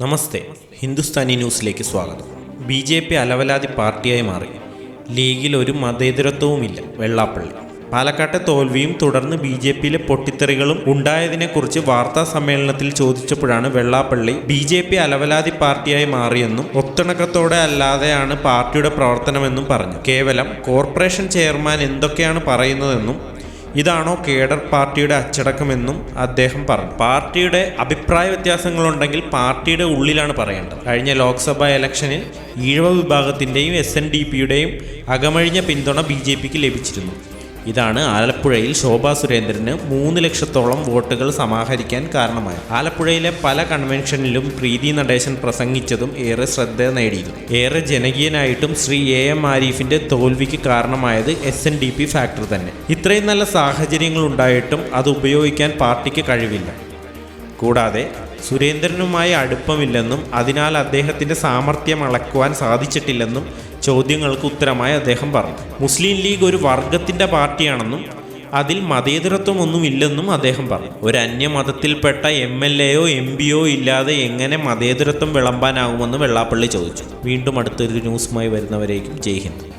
നമസ്തേ ഹിന്ദുസ്ഥാനി ന്യൂസിലേക്ക് സ്വാഗതം. B J P അലവലാതി പാർട്ടിയായി മാറി. ലീഗിൽ ഒരു മതേതരത്വവുമില്ല വെള്ളാപ്പള്ളി. പാലക്കാട്ടെ തോൽവിയും തുടർന്ന് ബി ജെ പിയിലെ പൊട്ടിത്തെറികളും ഉണ്ടായതിനെക്കുറിച്ച് വാർത്താ സമ്മേളനത്തിൽ ചോദിച്ചപ്പോഴാണ് വെള്ളാപ്പള്ളി ബി ജെ പി അലവലാതി പാർട്ടിയായി മാറിയെന്നും ഒത്തിണക്കത്തോടെ അല്ലാതെയാണ് പാർട്ടിയുടെ പ്രവർത്തനമെന്നും പറഞ്ഞു. കേവലം കോർപ്പറേഷൻ ചെയർമാൻ എന്തൊക്കെയാണ് പറയുന്നതെന്നും ഇതാണോ കേഡർ പാർട്ടിയുടെ അച്ചടക്കമെന്നും അദ്ദേഹം പറഞ്ഞു. പാർട്ടിയുടെ അഭിപ്രായ വ്യത്യാസങ്ങളുണ്ടെങ്കിൽ പാർട്ടിയുടെ ഉള്ളിലാണ് പറയേണ്ടത്. കഴിഞ്ഞ ലോക്സഭാ ഇലക്ഷനിൽ ഈഴവ വിഭാഗത്തിന്റെയും എസ് എൻ ഡി പിയുടെയും അകമഴിഞ്ഞ പിന്തുണ ബി ജെ പിക്ക് ലഭിച്ചിരുന്നു. ഇതാണ് ആലപ്പുഴയിൽ ശോഭാ സുരേന്ദ്രന് മൂന്ന് ലക്ഷത്തോളം വോട്ടുകൾ സമാഹരിക്കാൻ കാരണമായത്. ആലപ്പുഴയിലെ പല കൺവെൻഷനിലും പ്രീതി നടേശൻ പ്രസംഗിച്ചതും ഏറെ ശ്രദ്ധ നേടിയിരുന്നു. ഏറെ ജനകീയനായിട്ടും ശ്രീ എ എം ആരിഫിന്റെ തോൽവിക്ക് കാരണമായത് S N D P factor തന്നെ. ഇത്രയും നല്ല സാഹചര്യങ്ങൾ ഉണ്ടായിട്ടും അത് ഉപയോഗിക്കാൻ പാർട്ടിക്ക് കഴിവില്ല. കൂടാതെ സുരേന്ദ്രനുമായി അടുപ്പമില്ലെന്നും അതിനാൽ അദ്ദേഹത്തിന്റെ സാമർഥ്യം അളക്കുവാൻ സാധിച്ചിട്ടില്ലെന്നും ചോദ്യങ്ങൾക്ക് ഉത്തരമായി അദ്ദേഹം പറഞ്ഞു. മുസ്ലിം ലീഗ് ഒരു വർഗത്തിന്റെ പാർട്ടിയാണെന്നും അതിൽ മതേതരത്വമൊന്നുമില്ലെന്നും അദ്ദേഹം പറഞ്ഞു. ഒരു അന്യമതത്തിൽപ്പെട്ട എം എൽ എയോ എം പിയോ ഇല്ലാതെ എങ്ങനെ മതേതരത്വം വിളമ്പാനാകുമെന്ന് വെള്ളാപ്പള്ളി ചോദിച്ചു. വീണ്ടും അടുത്തൊരു ന്യൂസുമായി വരുന്നവരേക്കും ജയ് ഹിന്ദ്.